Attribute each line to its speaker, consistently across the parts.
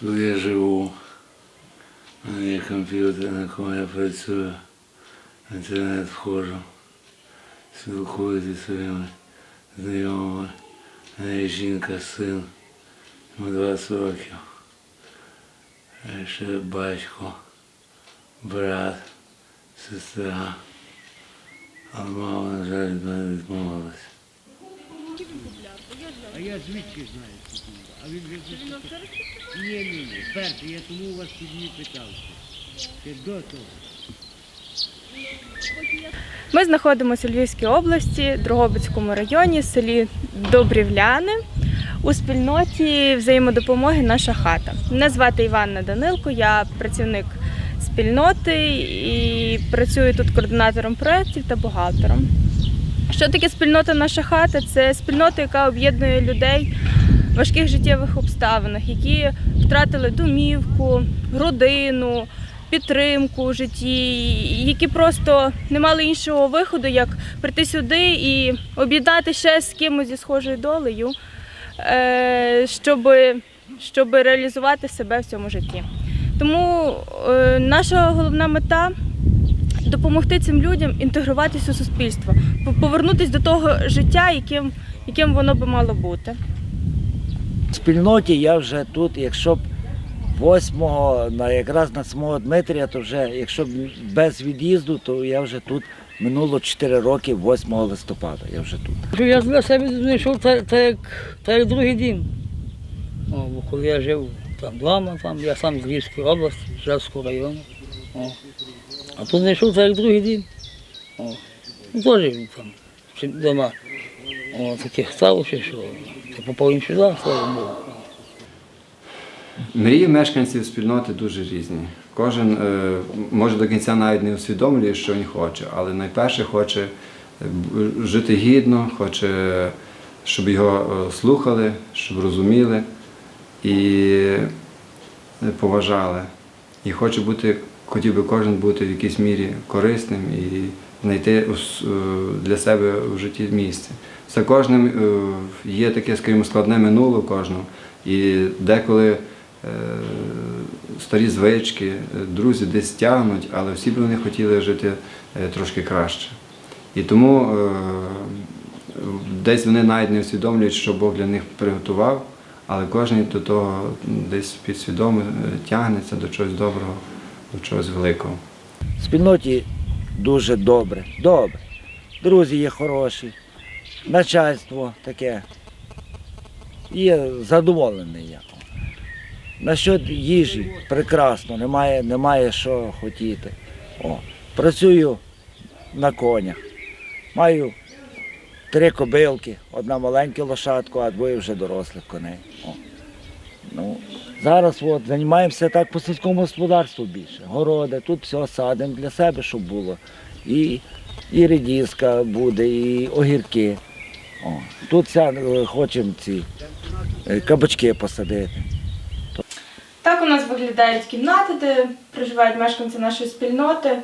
Speaker 1: Тут я живу. У мене є комп'ютер, на якому я працюю. В інтернет входжу. Спілкуюся зі своїми знайомими. У мене є жінка, син. Йому 20 років. А ще батько, брат, сестра. А мама, на жаль, від мене відмовилась.
Speaker 2: А я звідки знаю, тут? А він вже Ні, ні, ні. Перше, я тому у вас тоді питався. Ще до того.
Speaker 3: Ми знаходимося у Львівській області, Дрогобицькому районі, селі Добрівляни у спільноті взаємодопомоги Наша хата. Мене звати Іванна Данилко, я працівник спільноти і працюю тут координатором проєктів та бухгалтером. Що таке спільнота Наша хата? Це спільнота, яка об'єднує людей в важких життєвих обставинах, які втратили домівку, родину, підтримку у житті, які просто не мали іншого виходу, як прийти сюди і об'єднати ще з кимось зі схожою долею, е, щоб, щоб реалізувати себе в цьому житті. Тому е, наша головна мета допомогти цим людям інтегруватися у суспільство, повернутися до того життя, яким, яким воно би мало бути.
Speaker 4: В спільноті я вже тут, якщо б 8-го, на якраз на самого Дмитрія, то вже, якщо б без від'їзду, то я вже тут минуло 4 роки, 8 листопада. Я вже тут.
Speaker 5: Я для себе знайшов так, так, як, так як другий дім. О, бо коли я жив там вдома, там, я сам з Львівської області, з Жевського району. О. А тут знайшов як другий дім. О. Теж там, вдома таких сталося, що я попав їм сюди, слава Богу.
Speaker 6: Мрії мешканців спільноти дуже різні. Кожен може до кінця навіть не усвідомлює, що він хоче, але найперше хоче жити гідно, хоче, щоб його слухали, щоб розуміли і поважали. І хоче бути, хотів би кожен бути в якійсь мірі корисним і знайти у е, для себе в житті місце. За кожним е, є таке, скажімо, складне минуле в кожного. І деколи е, старі звички, друзі десь тягнуть, але всі б вони хотіли жити трошки краще. І тому десь вони навіть не усвідомлюють, що Бог для них приготував, але кожен до того десь підсвідомо тягнеться до чогось доброго, до чогось великого.
Speaker 4: В спільноті дуже добре, добре. Друзі є хороші, начальство таке. Є задоволений я. Насчет їжі прекрасно, немає, немає що хотіти. О, працюю на конях. Маю три кобилки, одна маленька лошадка, а двоє вже дорослих коней. О. Ну, зараз от, займаємося так по сільському господарству більше. Городи, тут все садимо для себе, щоб було. І, і редиска буде, і огірки. О, тут ся, е, хочемо ці е, кабачки посадити.
Speaker 3: Так у нас виглядають кімнати, де проживають мешканці нашої спільноти.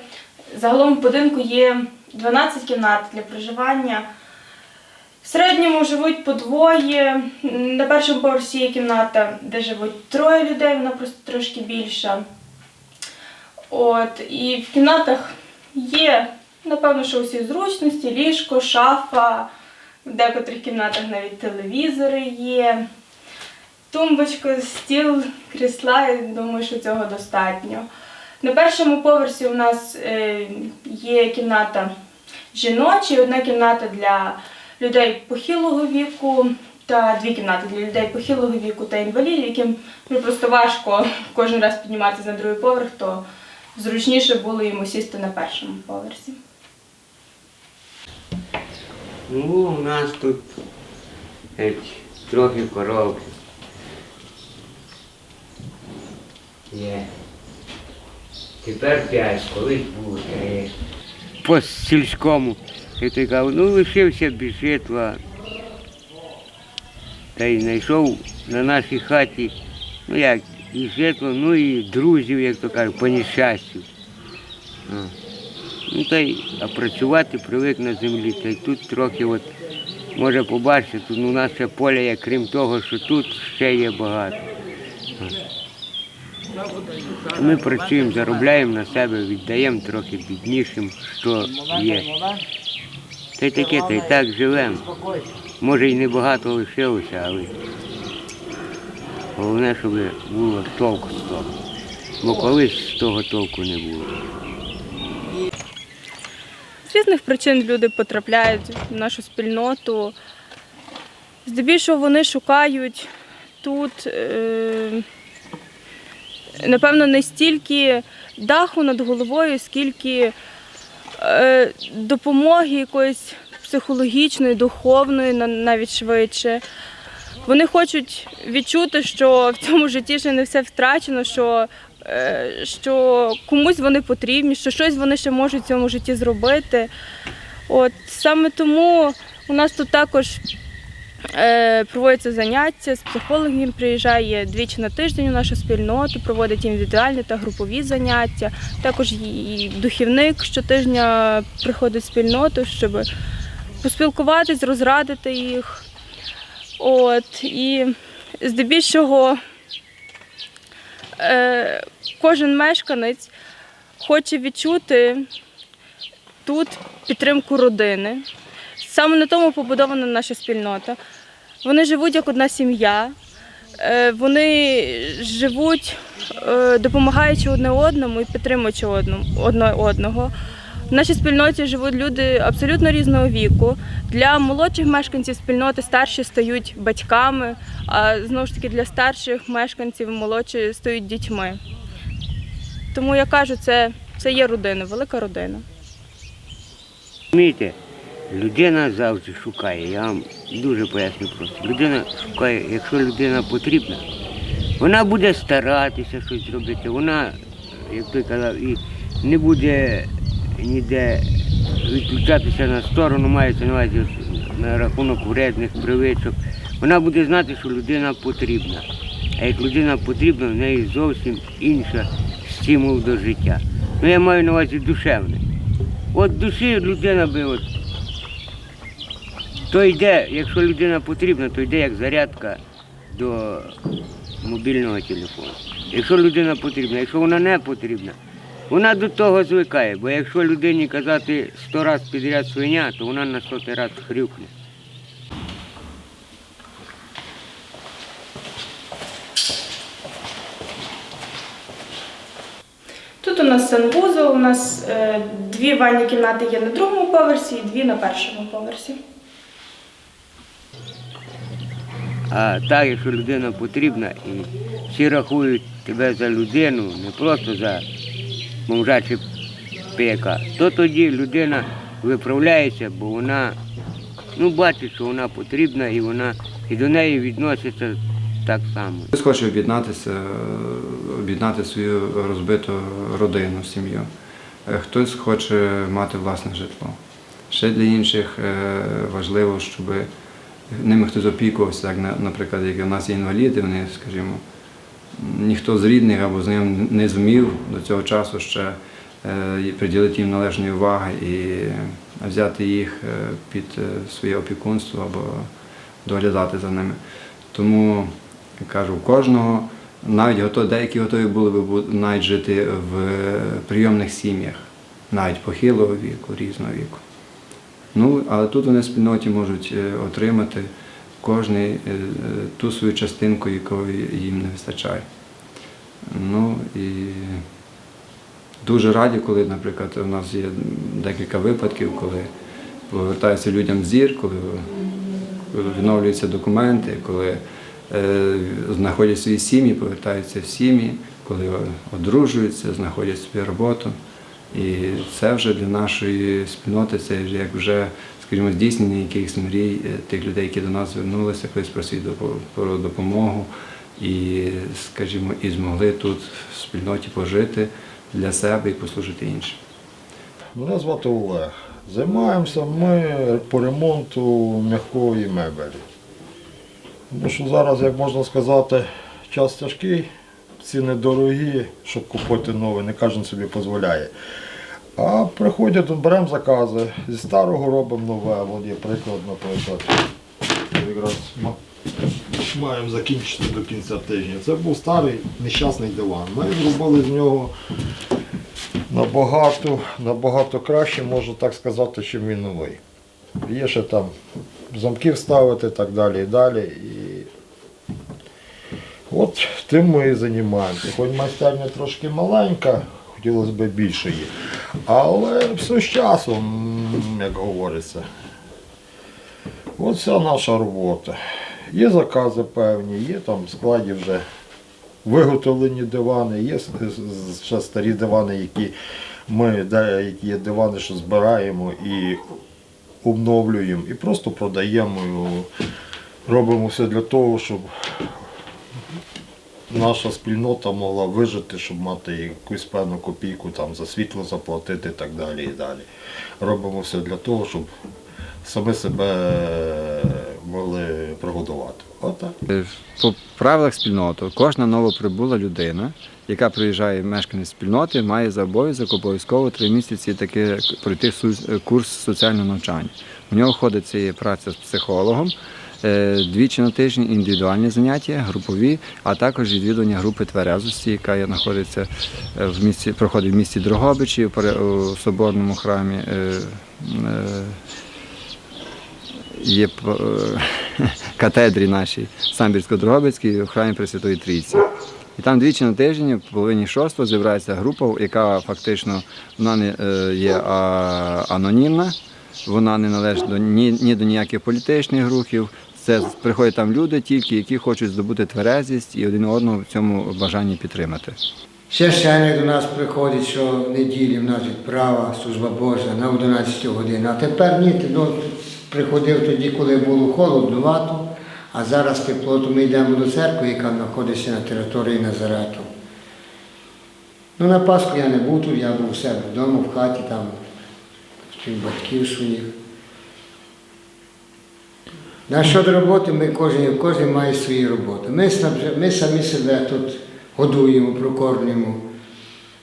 Speaker 3: Загалом в будинку є 12 кімнат для проживання. В середньому живуть по двоє. На першому поверсі є кімната, де живуть троє людей, вона просто трошки більша. От, і в кімнатах є, напевно, що усі зручності, ліжко, шафа, в декотрих кімнатах навіть телевізори є. Тумбочка, стіл, крісла, я думаю, що цього достатньо. На першому поверсі у нас е, є кімната жіноча, одна кімната для людей похилого віку та дві кімнати для людей похилого віку та інвалідів, яким ну, просто важко кожен раз підніматися на другий поверх, то зручніше було йому сісти на першому поверсі.
Speaker 2: Ну, у нас тут геть, трохи коровки. Є. Тепер п'ять, колись було три. По сільському. Я той ну лишився без житла. Та й знайшов на нашій хаті, ну як, і житло, ну і друзів, як то кажуть, по нещастю. Ну та й а працювати привик на землі. Та й тут трохи от може побачити, тут у нас ще поля є, крім того, що тут ще є багато. Ми працюємо, заробляємо на себе, віддаємо трохи біднішим, що є. Та й таке, та й так живемо. Може і небагато лишилося, але головне, щоб було толку з того. Бо колись з того толку не було.
Speaker 3: З різних причин люди потрапляють в нашу спільноту. Здебільшого вони шукають тут, е, напевно, не стільки даху над головою, скільки допомоги якоїсь психологічної, духовної, навіть швидше. Вони хочуть відчути, що в цьому житті ще не все втрачено, що, е, що комусь вони потрібні, що щось вони ще можуть в цьому житті зробити. От саме тому у нас тут також е, проводяться заняття з психологом приїжджає двічі на тиждень у нашу спільноту, проводить індивідуальні та групові заняття. Також і духівник щотижня приходить в спільноту, щоб поспілкуватись, розрадити їх. От, і здебільшого е, кожен мешканець хоче відчути тут підтримку родини. Саме на тому побудована наша спільнота. Вони живуть як одна сім'я, е, вони живуть, е, допомагаючи одне одному і підтримуючи одне одного. В нашій спільноті живуть люди абсолютно різного віку. Для молодших мешканців спільноти старші стають батьками, а знову ж таки для старших мешканців молодші стають дітьми. Тому я кажу, це, це є родина, велика родина.
Speaker 2: Розумієте, людина завжди шукає, я вам дуже поясню просто. Людина шукає, якщо людина потрібна, вона буде старатися щось зробити. Вона, як той казав, і не буде ніде відключатися на сторону, мається на увазі на рахунок вредних привичок. Вона буде знати, що людина потрібна. А як людина потрібна, в неї зовсім інша стимул до життя. Ну я маю на увазі душевний. От душі людина би от. То йде, якщо людина потрібна, то йде як зарядка до мобільного телефону. Якщо людина потрібна, якщо вона не потрібна, вона до того звикає. Бо якщо людині казати сто разів підряд свиня, то вона на сотий раз хрюкне.
Speaker 3: Тут у нас санвузол, у нас е, дві ванні кімнати є на другому поверсі і дві на першому поверсі.
Speaker 2: А так, якщо людина потрібна і всі рахують тебе за людину, не просто за бомжа чи пека, то тоді людина виправляється, бо вона ну, бачить, що вона потрібна і вона і до неї відноситься так само.
Speaker 6: Хтось хоче об'єднатися, об'єднати свою розбиту родину, сім'ю. Е, Хтось хоче мати власне житло. Ще для інших е, важливо, щоб ними хтось опікувався, так, наприклад, як у нас є інваліди, вони, скажімо, ніхто з рідних або з ним не зумів до цього часу ще е, приділити їм належної уваги і взяти їх е, під е, своє опікунство або доглядати за ними. Тому кажу, у кожного навіть готові, деякі готові були б навіть жити в прийомних сім'ях, навіть похилого віку, різного віку. Ну, але тут вони в спільноті можуть е, отримати кожний е, е, ту свою частинку, якої їм не вистачає. Ну і дуже раді, коли, наприклад, у нас є декілька випадків, коли повертається людям зір, коли відновлюються документи, коли знаходять свої сім'ї, повертаються в сім'ї, коли одружуються, знаходять собі роботу. І це вже для нашої спільноти, це як вже, скажімо, здійснення якихось мрій е, тих людей, які до нас звернулися, колись просить про допомогу і, скажімо, і змогли тут в спільноті пожити для себе і послужити іншим.
Speaker 7: Мене звати Олег. Займаємося ми по ремонту м'якої мебелі. Тому що зараз, як можна сказати, час тяжкий, ціни дорогі, щоб купити нове, не кожен собі дозволяє. А приходять, беремо закази, зі старого робимо нове. От є приклад, наприклад. якраз маємо закінчити до кінця тижня. Це був старий нещасний диван. Ми зробили з нього набагато, набагато краще, можу так сказати, ніж він новий. Є ще там замки вставити і так далі і далі. І от тим ми і займаємося. Хоч майстерня трошки маленька, хотілося б більше її. Але все з часом, як говориться. Вся наша робота. Є закази певні, є там в складі вже виготовлені дивани, є ще старі дивани, які ми деякі є дивани, що збираємо і обновлюємо, і просто продаємо. Робимо все для того, щоб наша спільнота могла вижити, щоб мати якусь певну копійку там, за світло заплатити і так далі. І далі. Робимо все для того, щоб самі себе могли прогодувати. Отак.
Speaker 6: По правилах спільноти кожна новоприбула людина, яка приїжджає мешканець спільноти, має за обов'язок обов'язково три місяці таки пройти курс соціального навчання. У нього входить це праця з психологом, двічі на тиждень індивідуальні заняття, групові, а також відвідування групи тверезості, яка знаходиться е, в місті, проходить в місті Дрогобичі, у соборному храмі. е, е, є е, катедрі нашій Самбірсько-Дрогобицькій в храмі Пресвятої Трійці. І там двічі на тиждень, в половині шостого, зібрається група, яка фактично вона не е, є анонімна, вона не належить до ні, ні до ніяких політичних рухів. Це приходять там люди тільки, які хочуть здобути тверезість і один одного в цьому бажанні підтримати.
Speaker 8: Священник до нас приходить, що в неділі в нас відправа, служба Божа на 11 годину. А тепер ні, ну, приходив тоді, коли було холоднувато, а зараз тепло, то ми йдемо до церкви, яка знаходиться на території Назарету. Ну, на Пасху я не був я був у себе вдома, в хаті, там, в батьків своїх. На щодо роботи ми кожен, кожен має свої роботи. Ми, ми самі себе тут годуємо, прокормлюємо.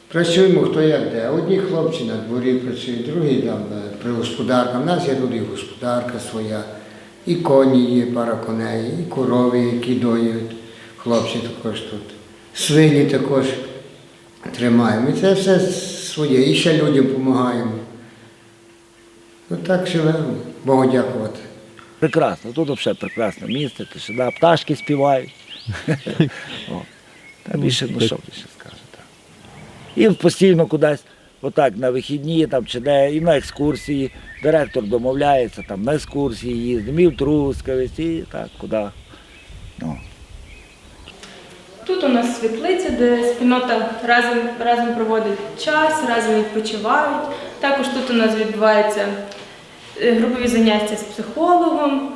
Speaker 8: Працюємо хто як де. Одні хлопці на дворі працюють, другі там е, при господарках. У нас є тут і господарка своя, і коні є, пара коней, і корови, які доють. Хлопці також тут. Свині також тримаємо. І це все своє. І ще людям допомагаємо. Ну так живемо. Богу дякувати.
Speaker 4: Прекрасно, тут взагалі прекрасне місце, тишина, пташки співають. Та більше, ну що більше скажете. І постійно кудись, отак, на вихідні там, чи де, і на екскурсії. Директор домовляється, там на екскурсії їздимо, і в Трускавець, і так, куди. Ну.
Speaker 3: Тут у нас світлиця, де спільнота разом, разом проводить час, разом відпочивають. Також тут у нас відбуваються е, групові заняття з психологом.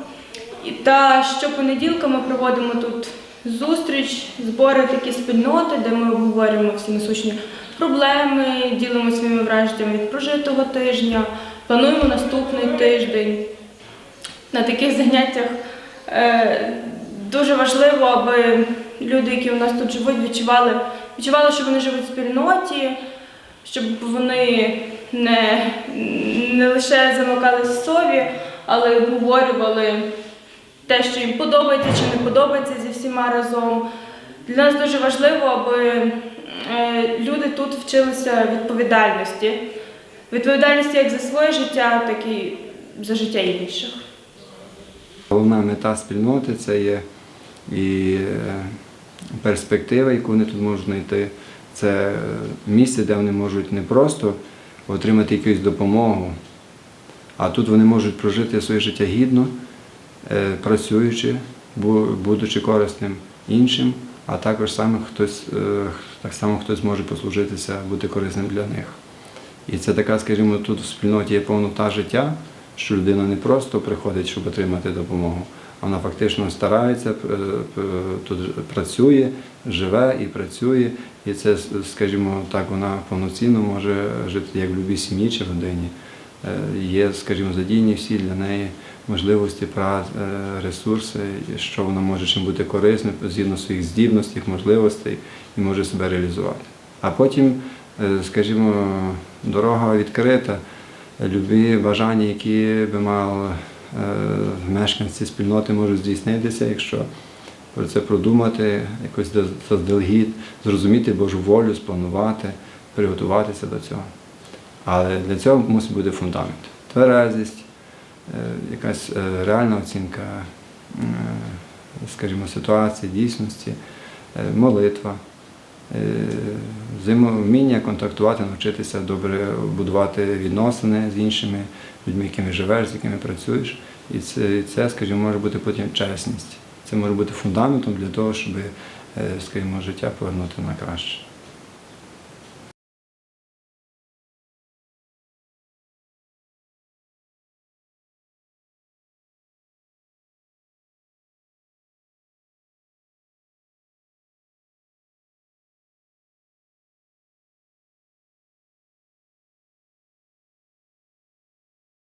Speaker 3: Та щопонеділка ми проводимо тут зустріч, збори такі спільноти, де ми обговорюємо всі насущні проблеми, ділимо своїми враженнями від прожитого тижня, плануємо наступний тиждень. На таких заняттях е, дуже важливо, аби люди, які у нас тут живуть, відчували, відчували, що вони живуть в спільноті, щоб вони не, не лише замикались в собі, але й обговорювали те, що їм подобається чи не подобається зі всіма разом. Для нас дуже важливо, аби е, люди тут вчилися відповідальності. Відповідальності як за своє життя, так і за життя інших.
Speaker 6: Головна мета спільноти це є і е, перспектива, яку вони тут можуть знайти. Це місце, де вони можуть не просто отримати якусь допомогу, а тут вони можуть прожити своє життя гідно, е, працюючи, будучи корисним іншим, а також саме хтось, е, так само хтось може послужитися, бути корисним для них. І це така, скажімо, тут в спільноті є повнота життя, що людина не просто приходить, щоб отримати допомогу, вона фактично старається, е, е, тут працює, живе і працює. І це, скажімо так, вона повноцінно може жити як в будь-якій сім'ї чи родині. Е, Є, скажімо, задійні всі для неї можливості, ресурси, що вона може чим бути корисним згідно своїх здібностей, можливостей і може себе реалізувати. А потім, скажімо, дорога відкрита, любі бажання, які би мав мешканці спільноти можуть здійснитися, якщо про це продумати, якось заздалегідь, зрозуміти Божу волю, спланувати, приготуватися до цього. Але для цього мусить бути фундамент. Тверезість, е, якась е, реальна оцінка, е, скажімо, ситуації, дійсності, е, молитва, е, взаємовміння контактувати, навчитися добре будувати відносини з іншими людьми, якими живеш, з якими працюєш. І це, це, скажімо, може бути потім чесність. Це може бути фундаментом для того, щоб, е, скажімо, життя повернути на краще.